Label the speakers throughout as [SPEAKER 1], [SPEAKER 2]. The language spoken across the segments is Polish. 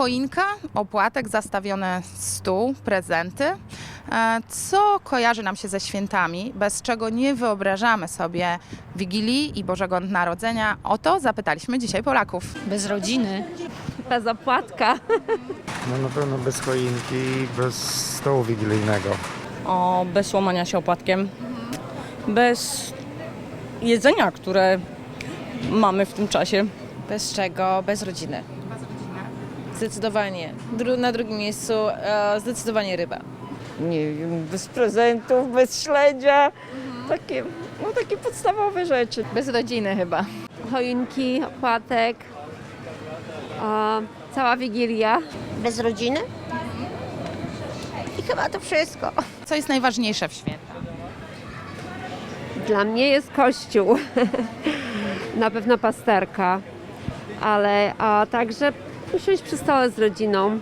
[SPEAKER 1] Choinka, opłatek, zastawiony stół, prezenty. E, Co kojarzy nam się ze świętami, bez czego nie wyobrażamy sobie Wigilii i Bożego Narodzenia? O to zapytaliśmy dzisiaj Polaków.
[SPEAKER 2] Bez rodziny.
[SPEAKER 3] Bez opłatka.
[SPEAKER 4] No na pewno bez choinki i bez stołu wigilijnego.
[SPEAKER 5] O, bez łamania się opłatkiem, bez jedzenia, które mamy w tym czasie.
[SPEAKER 6] Bez czego? Bez rodziny. Zdecydowanie. Dru- na drugim miejscu e, zdecydowanie ryba.
[SPEAKER 3] Nie wiem, bez prezentów, bez śledzia. Takie, no takie podstawowe rzeczy.
[SPEAKER 6] Bez rodziny chyba.
[SPEAKER 3] Choinki, opłatek, a, cała wigilia.
[SPEAKER 7] bez rodziny. I chyba to wszystko.
[SPEAKER 1] Co jest najważniejsze w świętach?
[SPEAKER 3] Dla mnie jest kościół. Na pewno pasterka. Ale a, także usiąść przy stole z rodziną,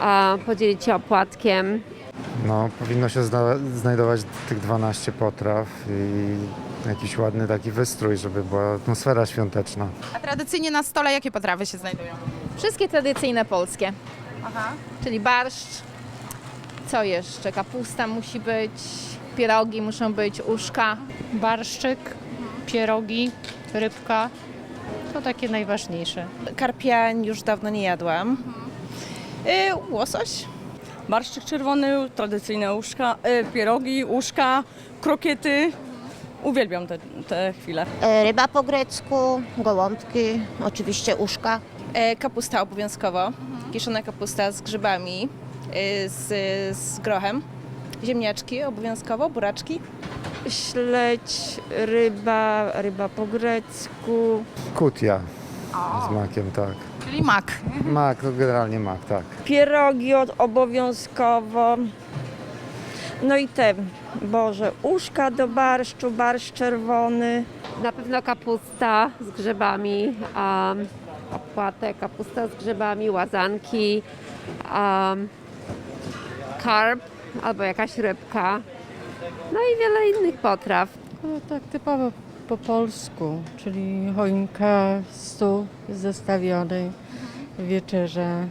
[SPEAKER 3] a, podzielić się opłatkiem.
[SPEAKER 4] No, powinno się zna- znajdować tych 12 potraw i jakiś ładny taki wystrój, żeby była atmosfera świąteczna.
[SPEAKER 1] A tradycyjnie na stole jakie potrawy się znajdują?
[SPEAKER 6] Wszystkie tradycyjne polskie.
[SPEAKER 1] Aha.
[SPEAKER 6] Czyli barszcz. Co jeszcze? Kapusta musi być. Pierogi muszą być, uszka.
[SPEAKER 2] Barszczyk, pierogi, rybka. To takie najważniejsze.
[SPEAKER 6] Karpia już dawno nie jadłam. Y, łosoś.
[SPEAKER 5] Barszczyk czerwony, tradycyjne uszka, e, pierogi, uszka, krokiety. Uwielbiam te, te chwile.
[SPEAKER 7] E, Ryba po grecku, gołąbki, oczywiście uszka.
[SPEAKER 6] E, kapusta obowiązkowo. Kiszona kapusta z grzybami, y, z, z grochem. Ziemniaczki obowiązkowo, buraczki.
[SPEAKER 3] Śledź, ryba, ryba po grecku.
[SPEAKER 4] Kutia z makiem, tak.
[SPEAKER 1] Czyli mak.
[SPEAKER 4] Mak, generalnie mak, tak.
[SPEAKER 8] Pierogi od- obowiązkowo. No i te, Boże, uszka do barszczu, barszcz czerwony.
[SPEAKER 3] Na pewno kapusta z grzybami, a, opłatek, kapusta z grzybami, łazanki, a, karp albo jakaś rybka. No i wiele innych potraw.
[SPEAKER 9] No, tak typowo po polsku, czyli choinka, stół zestawiony, wieczerza e,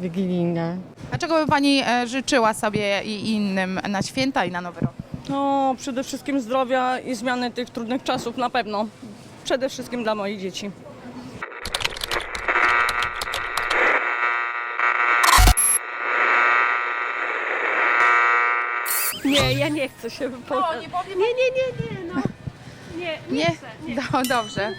[SPEAKER 9] wigilijna.
[SPEAKER 1] A czego by Pani e, życzyła sobie i innym na święta i na Nowy Rok?
[SPEAKER 5] No, przede wszystkim zdrowia i zmiany tych trudnych czasów na pewno. Przede wszystkim dla moich dzieci.
[SPEAKER 3] Nie, ja nie chcę się wypowiadać.
[SPEAKER 1] nie.
[SPEAKER 3] Nie, nie, nie, nie, no. Nie,
[SPEAKER 1] Nie? No, dobrze.